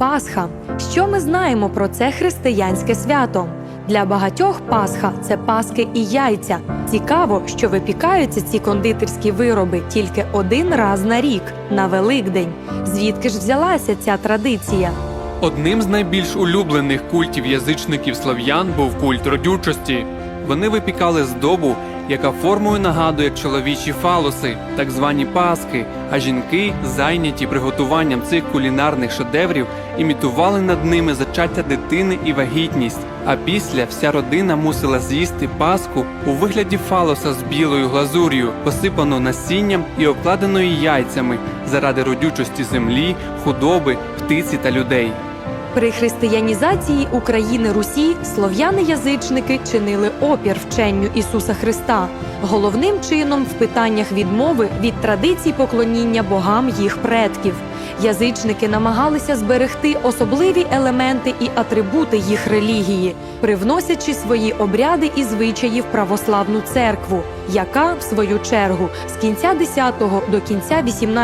Пасха. Що ми знаємо про це християнське свято? Для багатьох Пасха це паски і яйця. Цікаво, що випікаються ці кондитерські вироби тільки один раз на рік на Великдень. Звідки ж взялася ця традиція? Одним з найбільш улюблених культів язичників слов'ян був культ родючості. Вони випікали здобу, яка формою нагадує чоловічі фалоси, так звані паски, а жінки, зайняті приготуванням цих кулінарних шедеврів, імітували над ними зачаття дитини і вагітність. А після вся родина мусила з'їсти паску у вигляді фалоса з білою глазур'ю, посипану насінням і обкладеною яйцями заради родючості землі, худоби, птиці та людей. При християнізації України Русі слов'яни-язичники чинили опір вченню Ісуса Христа, головним чином в питаннях відмови від традицій поклоніння богам їх предків. Язичники намагалися зберегти особливі елементи і атрибути їх релігії, привносячи свої обряди і звичаї в православну церкву, яка, в свою чергу, з кінця 10 до кінця 18